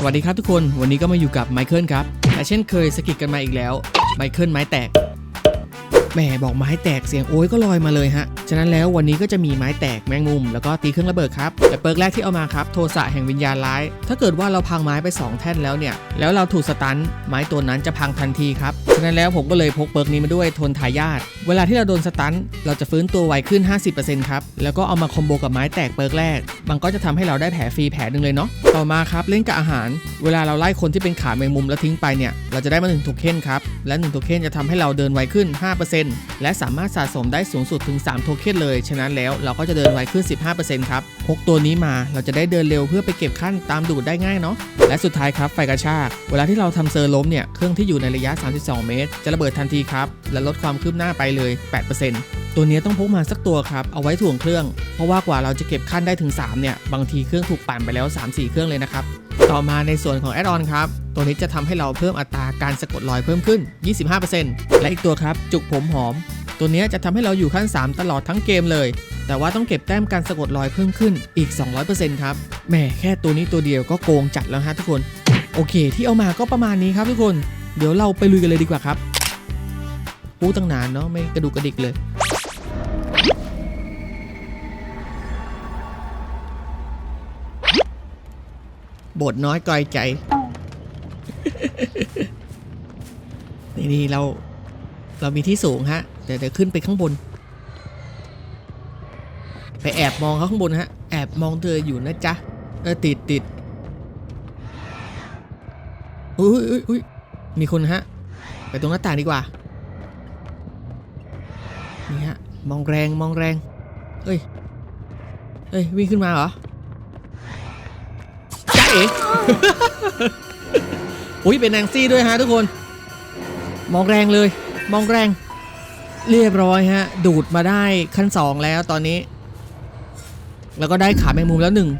สวัสดีครับทุกคน วันนี้ก็มาอยู่กับไมเคิลครับ แต่เช่นเคยสะกิดกันมาอีกแล้ว ไมเคิลไม้แตก แหมบอกไม้แตกเสียงโอ้ยก็ลอยมาเลยฮะ ฉะนั้นแล้ววันนี้ก็จะมีไม้แตกแมงมุม แล้วก็ตีเครื่องระเบิดครับและเปิร์กแรกที่เอามาครับโทสะแห่งวิญญาณร้าย ถ้าเกิดว่าเราพังไม้ไป 2 แท่นแล้วเนี่ย แล้วเราถูกสตันไม้ตัวนั้นจะพังทันทีครับ ฉะนั้นแล้วผมก็เลยพกเปิร์กนี้มาด้วยทนทายาท เวลาที่เราโดนสตันเราจะฟื้นตัวไวขึ้น 50%ครับ แล้วก็เอามาคอมโบกับไม้แตกเปิร์กแรก มันก็จะทำให้เราได้แผลฟรีแผลหนึ่งเลยเนาะ ต่อมาครับเล่นกับอาหาร เวลาเราไล่คนที่เป็นขาแมงมุมแล้วทิ้งไปเนี่ย เราจะได้มา1โทเค็นครับ และ1โทเค็นจะทำให้เราเดินไวขึ้น 5%และสามารถสะสมได้สูงสุดถึง 3 โทเค็นเลย ฉะนั้นแล้วเราก็จะเดินไวขึ้น 15%ครับ พกตัวนี้มาเราจะได้เดินเร็วเพื่อไปเก็บขั้นตามดูดได้ง่ายเนาะ และสุดท้ายครับไฟกระชาก เวลาที่เราทำเซอร์ล้มเนี่ย เครื่องที่อยู่ในระยะ 32 เมตร จะระเบิดทันทีครับ และลดความคืบหน้าไปเลย 8%ตัวนี้ต้องพกมาสักตัวครับ เอาไว้ถ่วงเครื่อง เพราะว่ากว่าเราจะเก็บขั้นได้ถึง 3 เนี่ย บางทีเครื่องถูกปั่นไปแล้ว 3-4 เครื่องเลยนะครับ ต่อมาในส่วนของแอดออนครับ ตัวนี้จะทำให้เราเพิ่มอัตราการสะกดรอยเพิ่มขึ้น 25%และอีกตัวครับ จุกผมหอม ตัวนี้จะทำให้เราอยู่ขั้น 3 ตลอดทั้งเกมเลย แต่ว่าต้องเก็บแต้มการสะกดรอยเพิ่มขึ้นอีก 200%ครับแหมแค่ตัวนี้ตัวเดียวก็โกงจัดแล้วฮะทุกคน โอเค ที่เอามาก็ประมาณนี้ครับทุกคน เดี๋ยวเราไปลุยกันเลยดีกว่าครับพูดตั้งนานเนาะไม่กระดูกกระดิกเลย บทน้อยกอยใจ นี่นี่เราเรามีที่สูงฮะ เดี๋ยวเดี๋ยวขึ้นไปข้างบน ไปแอบมองเขาข้างบนฮะ แอบมองเธออยู่นะจ๊ะ เออติดติดอุ้ยอุ้ยอุ้ยมีคนฮะ ไปตรงหน้าต่างดีกว่า นี่ฮะ มองแรงมองแรงเอ้ยเอ้ย วิ่งขึ้นมาเหรอ เอ๋อุ้ยเป็นแนงซี่ด้วยฮะทุกคน มองแรงเลย มองแรง เรียบร้อยฮะ ดูดมาได้ขั้นสองแล้วตอนนี้ แล้วก็ได้ขาแมงมุมแล้วหนึ่ง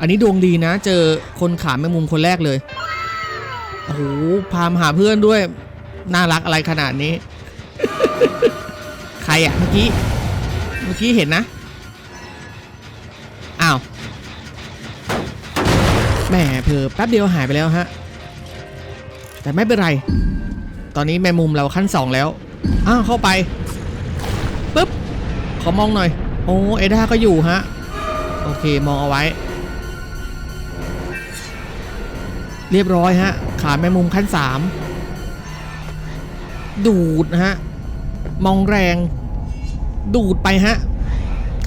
อันนี้ดวงดีนะ เจอคนขาแมงมุมคนแรกเลยโอ้โหพามหาเพื่อนด้วย น่ารักอะไรขนาดนี้ ใครอะเมื่อกี้ เมื่อกี้เห็นนะ แหมเผลอแป๊บเดียวหายไปแล้วฮะ แต่ไม่เป็นไร ตอนนี้แมงมุมเราขั้นสองแล้ว อ้าวเข้าไปปึ๊บขอมองหน่อย โอ้เอด้าก็อยู่ฮะ โอเคมองเอาไว้ เรียบร้อยฮะ ขาแมงมุมขั้นสามดูดนะฮะ มองแรง ดูดไปฮะ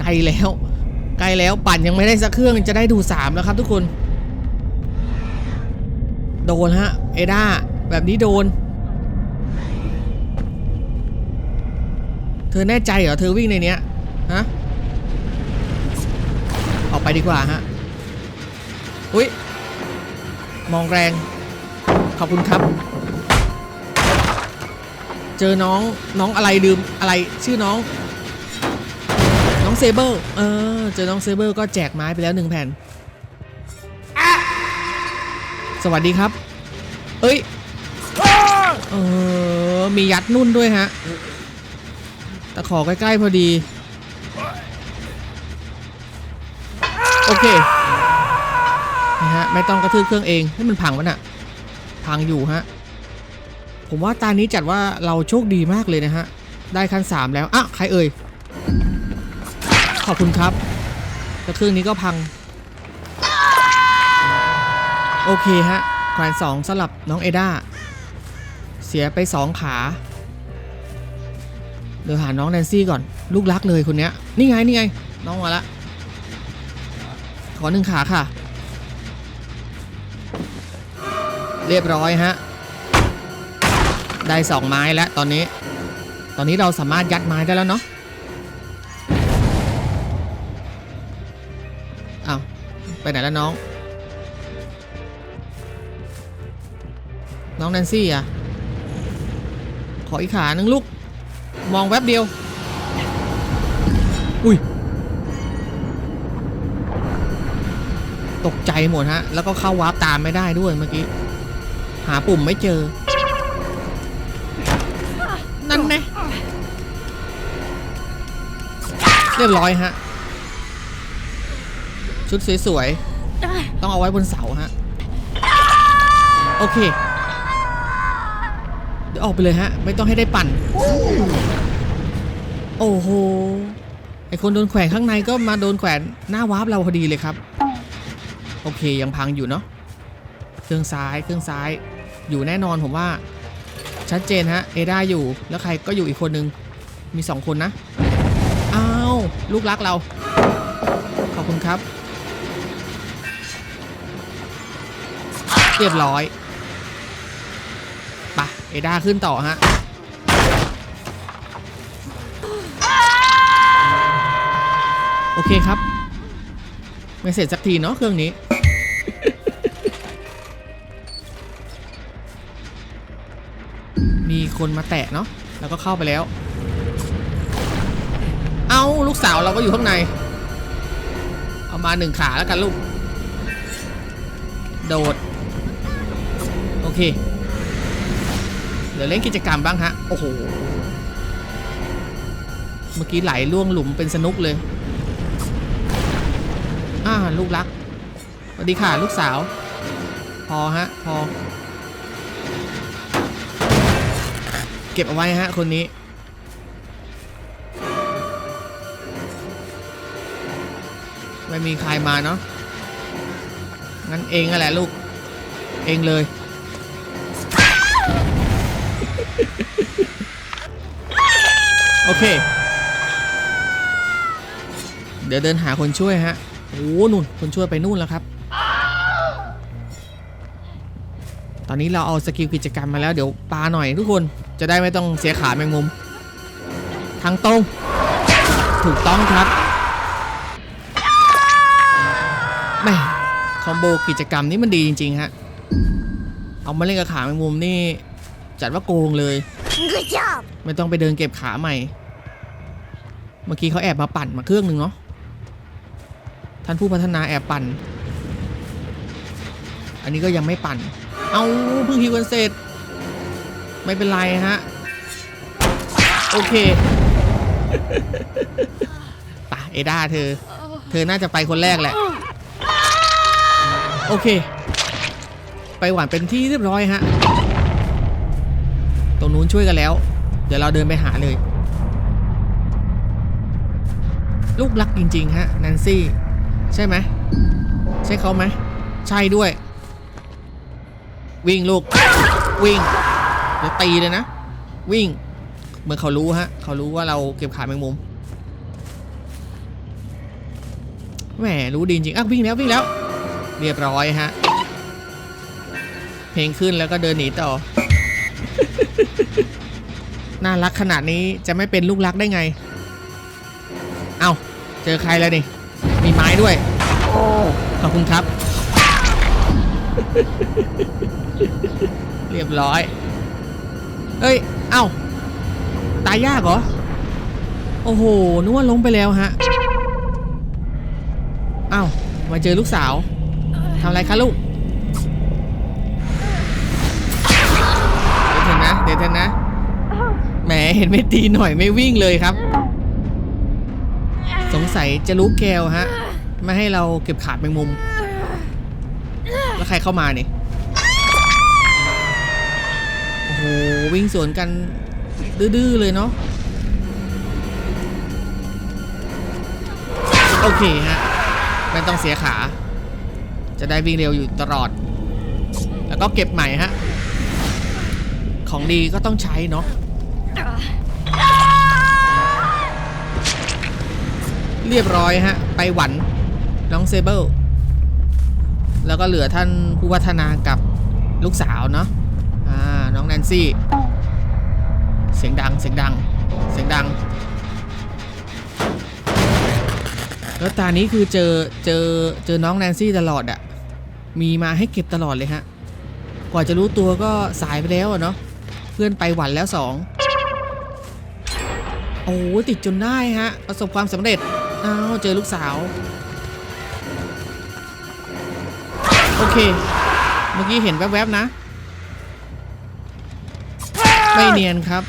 ไกลแล้ว ไกลแล้วปั่นยังไม่ได้สักเครื่องจะได้ดูสามแล้วครับทุกคน ดนฮะ เอด้า แบบนี้โดน เธอแน่ใจเหรอ เธอวิ่งในเนี้ย ฮะ ออกไปดีกว่าฮะ อุ้ย มองแรง ขอบคุณครับ เจอน้อง น้องอะไรลืมอะไรชื่อน้อง น้องเซเบอร์ เออ เจอน้องเซเบอร์ก็แจกไม้ไปแล้วหนึ่งแผ่น สวัสดีครับ เอ้ย เออ มียัดนุ่นด้วยฮะตะขอใกล้ ๆ พอดี โอเค นะฮะ ไม่ต้องกระทืบเครื่องเอง ให้มันพังมันอะพังอยู่ฮะ ผมว่าตานี้จัดว่าเราโชคดีมากเลยนะฮะ ได้ขั้นสามแล้วอะใครเอ่ย ขอบคุณครับแต่เครื่องนี้ก็พัง โอเคฮะแขวนสองสลับน้องเอด้าเสียไปสองขาเดี๋ยวหาน้องแนนซี่ก่อน ลูกรักเลยคนเนี้ย นี่ไงนี่ไง น้องมาละ ขอหนึ่งขาค่ะ เรียบร้อยฮะ ได้สองไม้แล้วตอนนี้ ตอนนี้เราสามารถยัดไม้ได้แล้วเนาะอ้าวไปไหนแล้วน้อง น้องแนนซี่อะ ขออีกขาหนึ่งลูก มองแวบเดียว อุ้ย ตกใจหมดฮะ แล้วก็เข้าวาร์ปตามไม่ได้ด้วยเมื่อกี้ หาปุ่มไม่เจอ นั่นไงเรียบร้อยฮะ ชุดสวยๆ ต้องเอาไว้บนเสาฮะ โอเค ออกไปเลยฮะ ไม่ต้องให้ได้ปั่น โอ้โห ไอคนโดนแขวนข้างในก็มาโดนแขวนหน้าวาร์ปเราพอดีเลยครับ โอเคยังพังอยู่เนาะ เครื่องซ้ายเครื่องซ้าย อยู่แน่นอนผมว่า ชัดเจนฮะ เอด้าอยู่ แล้วใครก็อยู่อีกคนนึง มีสองคนนะ อ้าว ลูกรักเรา ขอบคุณครับ เรียบร้อย ปะเอดาขึ้นต่อฮะโอเคครับ ไม่เสร็จสักทีเนาะเครื่องนี้ มีคนมาแตะเนาะแล้วก็เข้าไปแล้ว เอาลูกสาวเราก็อยู่ข้างใน เอามาหนึ่งขาแล้วกันลูก โดด โอเค ดี๋ยวเล่นกิจกรรมบ้างฮะ โอ้โห เมื่อกี้ไหลล่วงหลุมเป็นสนุกเลย อ่าลูกรัก สวัสดีค่ะ ลูกสาว พอฮะ พอ เก็บเอาไว้ฮะ คนนี้ไม่มีใครมาเนาะ งั้นเองนั่นแหละลูก เองเลย เค เดี๋ยวเดินหาคนช่วยฮะ โอ้นู่น คนช่วยไปนู่นแล้วครับ ตอนนี้เราเอาสกิลกิจกรรมมาแล้วเดี๋ยวปาหน่อยทุกคนจะได้ไม่ต้องเสียขาแมงมุม ทางตรง ถูกต้องครับแม่คอมโบกิจกรรมนี้มันดีจริง ๆ ฮะ เอามาเล่นกับขาแมงมุมนี่ จัดว่าโกงเลย Good job. ไม่ต้องไปเดินเก็บขาใหม่ เมื่อกี้เขาแอบมาปั่นมาเครื่องหนึ่งเนาะท่านผู้พัฒนาแอบปั่น อันนี้ก็ยังไม่ปั่น เอาเพิ่งฮิวกันเสร็จ ไม่เป็นไรฮะ โอเคปะเอดาเธอ เธอน่าจะไปคนแรกแหละ โอเค ไปหวานเป็นที่เรียบร้อยฮะ ตรงนู้นช่วยกันแล้ว เดี๋ยวเราเดินไปหาเลย ลูกรักจริง ๆ ฮะแนนซี่ ใช่ไหมใช่เขาไหมใช่ด้วย วิ่งลูก วิ่งเดี๋ยวตีเลยนะ วิ่ง เหมือนเขารู้ฮะ เขารู้ว่าเราเก็บขาแมงมุมแหมรู้ดีจริงอะวิ่งแล้ววิ่งแล้ว เรียบร้อยฮะ เพลงขึ้นแล้วก็เดินหนีต่อ น่ารักขนาดนี้จะไม่เป็นลูกรักได้ไง เอาเจอใครแล้วนี่ มีไม้ด้วย ขอบคุณครับ เรียบร้อย เอ้ย เอ้า ตายยากเหรอ โอ้โห นึกว่าล้มไปแล้วฮะ เอ้า มาเจอลูกสาว ทำอะไรคะลูก เดี๋ยวเถอะนะ เดี๋ยวเถอะนะ แหม เห็นไม่ตีหน่อยไม่วิ่งเลยครับ สงสัยจะรู้แกวฮะ ไม่ให้เราเก็บขาดแมงมุม แล้วใครเข้ามาเนี่ยโอ้โห วิ่งสวนกัน ดื้อๆเลยเนาะโอเคฮะ ไม่ต้องเสียขา จะได้วิ่งเร็วอยู่ตลอด แล้วก็เก็บใหม่ฮะ ของดีก็ต้องใช้เนาะ เรียบร้อยฮะ ไปหวันน้องเซเบิลแล้วก็เหลือท่านผู้พัฒนากับลูกสาวเนาะอ่าน้องแนนซี่ เสียงดังเสียงดัง เสียงดัง แล้วตานี้คือเจอเจอเจอน้องแนนซี่ตลอดอะมีมาให้เก็บตลอดเลยฮะ กว่าจะรู้ตัวก็สายไปแล้วอะเนาะเพื่อนไปหวันแล้วสองโอ้ติดจนได้ฮะ ประสบความสำเร็จ อ้าวเจอลูกสาว โอเค เมื่อกี้เห็นแวบๆนะ ไม่เนียนครับ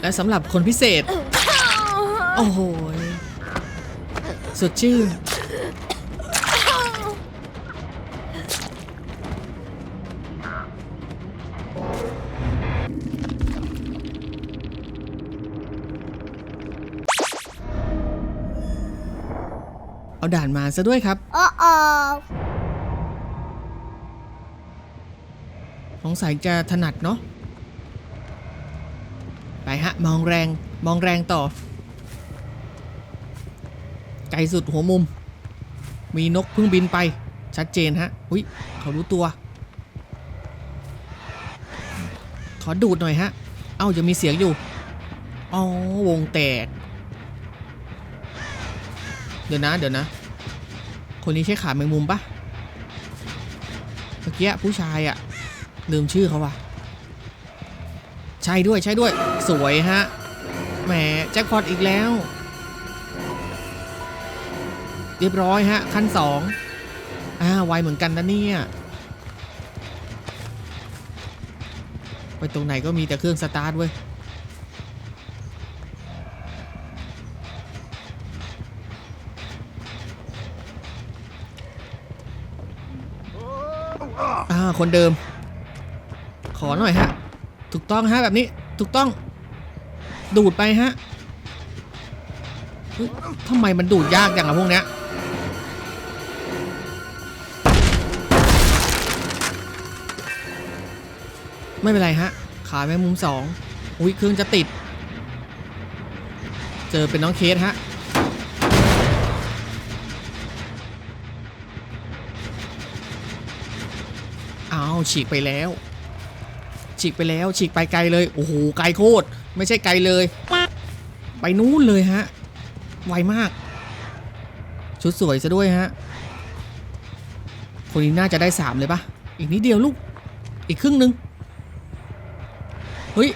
และสำหรับคนพิเศษ โอ้โห สดชื่น เอาด่านมาซะด้วยครับโอ้โอ้สงสัยจะถนัดเนาะ ไปฮะ มองแรง มองแรงต่อ ไกลสุดหัวมุม มีนกเพิ่งบินไป ชัดเจนฮะ อุ้ยเขารู้ตัว ขอดูดหน่อยฮะ เอ้ายังมีเสียงอยู่ อ๋อ วงแตก เดี๋ยวนะ เดี๋ยวนะ คนนี้ใช่ขาแมงมุมปะเมื่อกี้ผู้ชายอะลืมชื่อเขาว่ะ ใช่ด้วยใช่ด้วย สวยฮะ แหมแจ็คพอตอีกแล้ว เรียบร้อยฮะ ขั้นสองอ่าไวเหมือนกันนะเนี่ย ไปตรงไหนก็มีแต่เครื่องสตาร์ทเว้ย อ่า คนเดิม ขอหน่อยฮะ ถูกต้องฮะแบบนี้ ถูกต้อง ดูดไปฮะทำไมมันดูดยากอย่างอะพวกเนี้ย ไม่เป็นไรฮะ ขาแมงมุมสองอุ้ยเครื่องจะติด เจอเป็นน้องเคสฮะาวฉีกไปแล้ว ฉีกไปแล้วฉีกไปไกลเลย โอ้โหไกลโคตรไม่ใช่ไกลเลย ไปนู้นเลยฮะ ไวมาก ชุดสวยซะด้วยฮะ คนนี้น่าจะได้สามเลยปะอีกนิดเดียวลูก อีกครึ่งหนึ่งเฮ้ย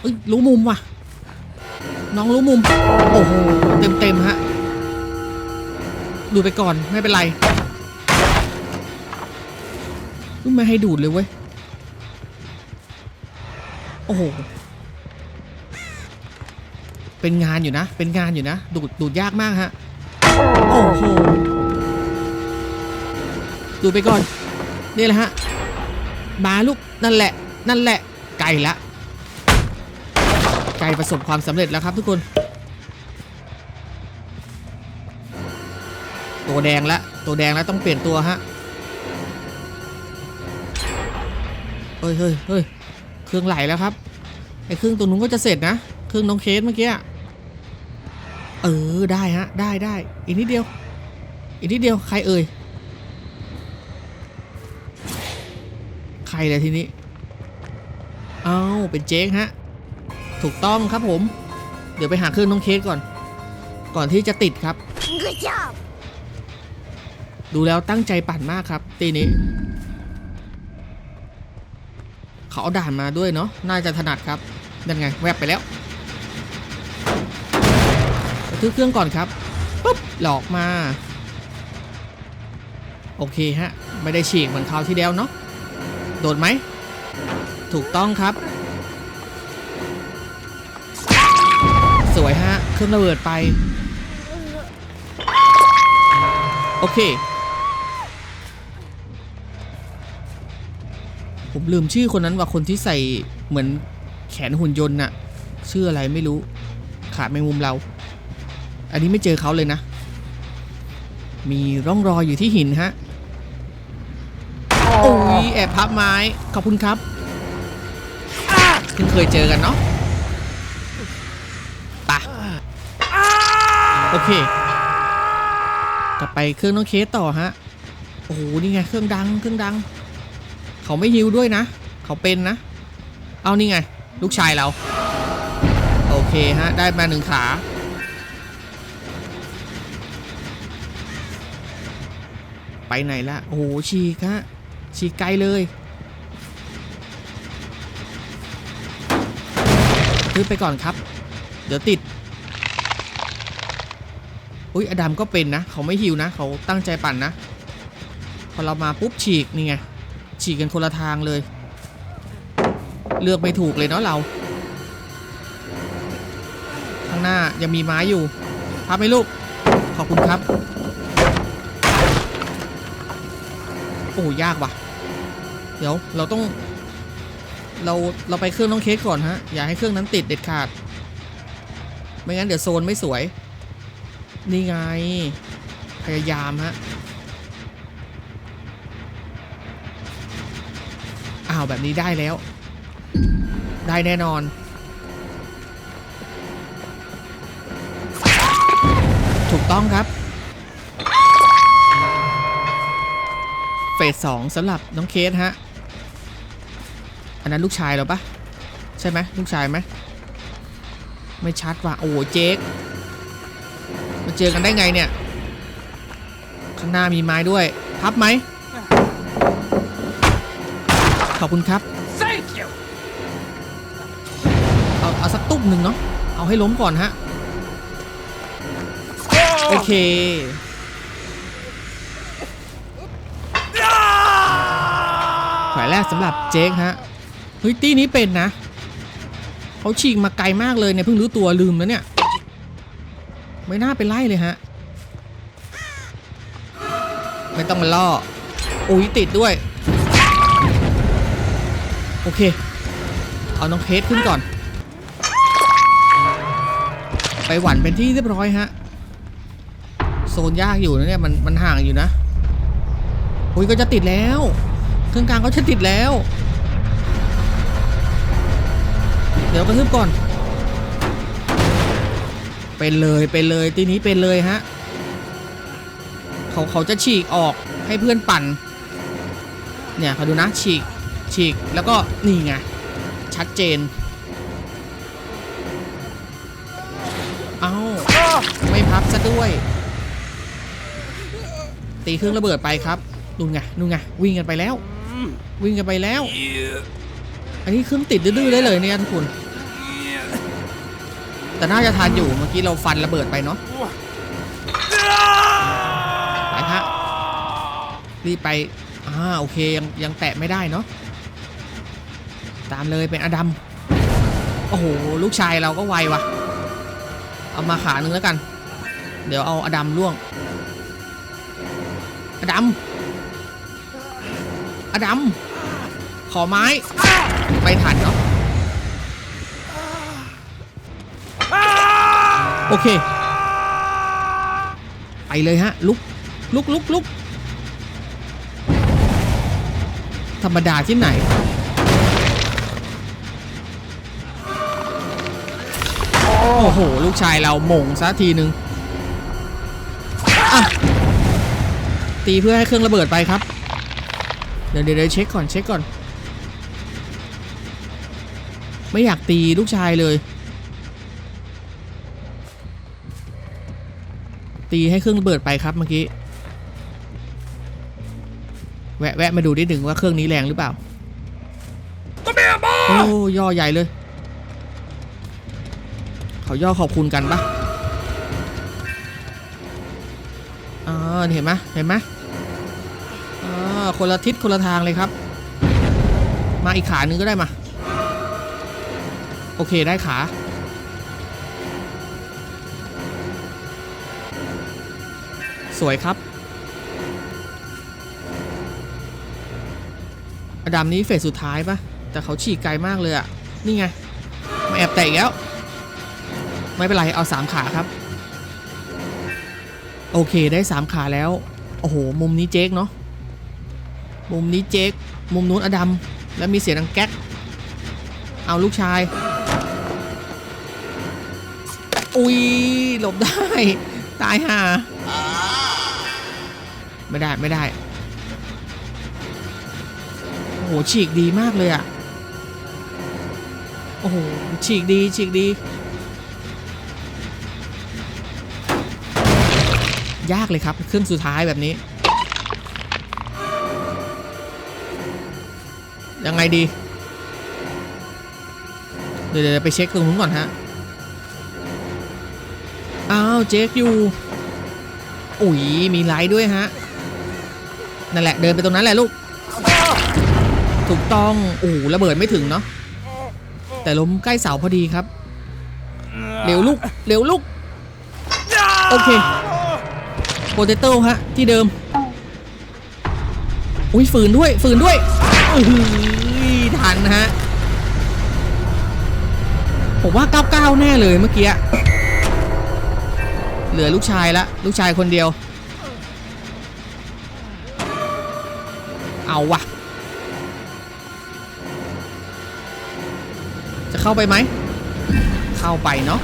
เฮ้ยรู้มุมว่ะ น้องรู้มุม โอ้โห เต็มเต็มฮะ ดูไปก่อนไม่เป็นไร ไม่ให้ดูดเลยเว้ย โอ้โห เป็นงานอยู่นะ เป็นงานอยู่นะ ดูดดูดยากมากฮะ โอ้โห ดูดไปก่อน นี่แหละฮะ มาลูก นั่นแหละ นั่นแหละ ไก่ละ ไก่ประสบความสำเร็จแล้วครับทุกคน ตัวแดงละ ตัวแดงแล้วต้องเปลี่ยนตัวฮะ เฮ้ยเฮ้ยเฮ้ยเครื่องไหลแล้วครับ ไอ้เครื่องตัวนู้นก็จะเสร็จนะ เครื่องน้องเคสเมื่อกี้อะเออได้ฮะ ได้ได้ อีกนิดเดียว อีกนิดเดียวใครเอ่ย ใครเลยทีนี้ เอาเป็นเจ๊กฮะ ถูกต้องครับผม เดี๋ยวไปหาเครื่องน้องเคสก่อน ก่อนที่จะติดครับ good job ดูแล้วตั้งใจปั่นมากครับ ตีนี้ เขาเอาด่านมาด้วยเนาะน่าจะถนัดครับนั่นไงแวบไปแล้วกระทืบเครื่องก่อนครับปุ๊บหลอกมา โอเคฮะ ไม่ได้ฉีกเหมือนคราวที่แล้วเนาะโดนไหม ถูกต้องครับ สวยฮะ เครื่องระเบิดไป โอเค ผมลืมชื่อคนนั้นว่าคนที่ใส่เหมือนแขนหุ่นยนต์น่ะ ชื่ออะไรไม่รู้ ขาดแมงมุมเรา อันนี้ไม่เจอเขาเลยนะ มีร่องรอยอยู่ที่หินฮะ โอ้ยแอบพับไม้ ขอบคุณครับเพิ่งเคยเจอกันเนาะปะโอเค กลับไปเครื่องน้องเคสต่อฮะ โอ้โห นี่ไง เครื่องดัง เครื่องดัง เขาไม่ฮิวด้วยนะ เขาเป็นนะ เอานี่ไง ลูกชายเรา โอเคฮะ ได้มาหนึ่งขา ไปไหนละโอ้โหฉีกฮะฉีกไกลเลยซื้อไปก่อนครับ เดี๋ยวติด อุ้ยอดัมก็เป็นนะ เขาไม่ฮิวนะ เขาตั้งใจปั่นนะ พอเรามาปุ๊บฉีกนี่ไง ฉีกกันคนละทางเลย เลือกไม่ถูกเลยเนาะเรา ข้างหน้ายังมีไม้อยู่พับไหมลูก ขอบคุณครับ โอ้ยากว่ะ เดี๋ยวเราต้อง เราเราไปเครื่องน้องเคสก่อนฮะ อย่าให้เครื่องนั้นติดเด็ดขาด ไม่งั้นเดี๋ยวโซนไม่สวย นี่ไง พยายามฮะาวแบบนี้ได้แล้ว ได้แน่นอน ถูกต้องครับเฟสสองสำหรับน้องเคสฮะ อันนั้นลูกชายเราปะใช่ไหมลูกชายไหมไม่ชัดว่ะโอ้เจ๊กมาเจอกันได้ไงเนี่ย ข้างหน้ามีไม้ด้วย พับไหม ขอบคุณครับ Thank you. เอาเอาสักตุ้มหนึ่งเนาะ เอาให้ล้มก่อนฮะ โอเค แขวแรกสำหรับเจ๊กฮะ เฮ้ย ตี้นี้เป็นนะ เขาฉีกมาไกลมากเลยเนี่ย เพิ่งรู้ตัวลืมแล้วเนี่ย ไม่น่าเป็นไล่เลยฮะ ไม่ต้องมาล่อ อุ้ยติดด้วย โอเค เอาน้องเคสขึ้นก่อน ไปหวันเป็นที่เรียบร้อยฮะ โซนยากอยู่นะเนี่ยมันมันห่างอยู่นะอุ้ยก็จะติดแล้ว เครื่องกลางก็จะติดแล้ว เดี๋ยวกระทืบก่อน เป็นเลยเป็นเลยทีนี้เป็นเลยฮะเขาเขาจะฉีกออกให้เพื่อนปั่น เนี่ยเขาดูนะฉีก ฉีกแล้วก็นี่ไง ชัดเจน เอาไม่พับซะด้วย ตีเครื่องระเบิดไปครับนู่นไงนู่นไงวิ่งกันไปแล้ว วิ่งกันไปแล้ว อันนี้เครื่องติดดื้อๆได้เลยเนี่ยทุกคนแต่น่าจะทานอยู่เมื่อกี้เราฟันระเบิดไปเนาะไปฮะรีบไปอ่าโอเคยังยังแตะไม่ได้เนาะ ตามเลยเป็นอดัม โอ้โห ลูกชายเราก็ไววะเอามาขาหนึ่งแล้วกัน เดี๋ยวเอาอดัมล่วง อดัม อดัม ขอไม้ ไปทันเนาะ โอเค ไปเลยฮะ ลุก ลุกลุกลุกธรรมดาที่ไหน โอ้โห ลูกชายเราหม่งซะทีนึงอะตีเพื่อให้เครื่องระเบิดไปครับเดี๋ยวเดี๋ยวเดี๋ยวเช็คก่อนเช็คก่อน ไม่อยากตีลูกชายเลย ตีให้เครื่องระเบิดไปครับเมื่อกี้ แวะแวะมาดูนิดหนึ่งว่าเครื่องนี้แรงหรือเปล่า Come here, boy. โอ้ย่อใหญ่เลย เขาย่อขอบคุณกันปะอ่าเห็นไหมเห็นไหมอ่าคนละทิศคนละทางเลยครับ มาอีกขาหนึ่งก็ได้มา โอเคได้ขา สวยครับ อดัมนี้เฟสสุดท้ายปะแต่เขาฉีกไกลมากเลยอะนี่ไงมาแอบแตะอีกแล้ว ไม่เป็นไรเอาสามขาครับ โอเคได้สามขาแล้ว โอ้โห มุมนี้เจ๊กเนาะมุมนี้เจ๊กมุมนู้นอดัมแล้วมีเสียงดังแก๊ก เอาลูกชาย อุ้ยหลบได้ ตายห่าไม่ได้ไม่ได้ โอ้โหฉีกดีมากเลยอะโอ้โหฉีกดีฉีกดี ยากเลยครับเครื่องสุดท้ายแบบนี้ ยังไงดี เดี๋ยวไปเช็คตรงนู้นก่อนฮะ อ้าวเจ๊กอยู่ อุ๋ยมีไลท์ด้วยฮะ นั่นแหละเดินไปตรงนั้นแหละลูก ถูกต้องโอ้ระเบิดไม่ถึงเนาะ แต่ล้มใกล้เสาพอดีครับ เร็วลูก เร็วลูก โอเค โปเตโต้ฮะ ที่เดิม อุ้ยฝืนด้วย ฝืนด้วยอือทันฮะ ผมว่าเก้าเก้าแน่เลยเมื่อกี้ เหลือลูกชายละ ลูกชายคนเดียว เอาวะจะเข้าไปไหม เข้าไปเนาะ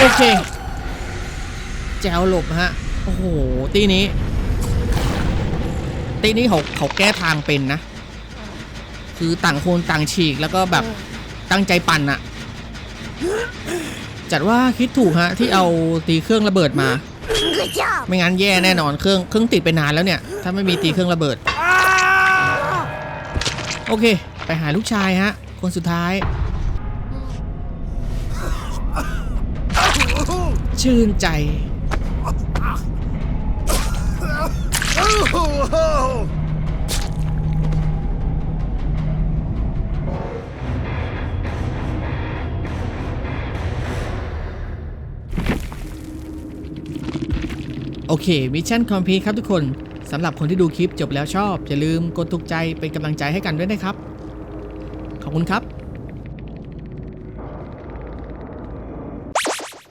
โอเค แจวหลบฮะ โอ้โห ตีนี้ ตีนี้เขาเขาแก้ทางเป็นนะ คือต่างคนต่างฉีกแล้วก็แบบตั้งใจปั่นอะจัดว่าคิดถูกฮะ ที่เอาตีเครื่องระเบิดมา ไม่งั้นแย่แน่นอนเครื่องเครื่องติดไปนานแล้วเนี่ย ถ้าไม่มีตีเครื่องระเบิด โอเค ไปหาลูกชายฮะ คนสุดท้าย ชื่นใจ โอเค มิชชั่นคอมพลีทครับทุกคน สำหรับคนที่ดูคลิปจบแล้วชอบ อย่าลืมกดถูกใจเป็นกำลังใจให้กันด้วยนะครับ ขอบคุณครับ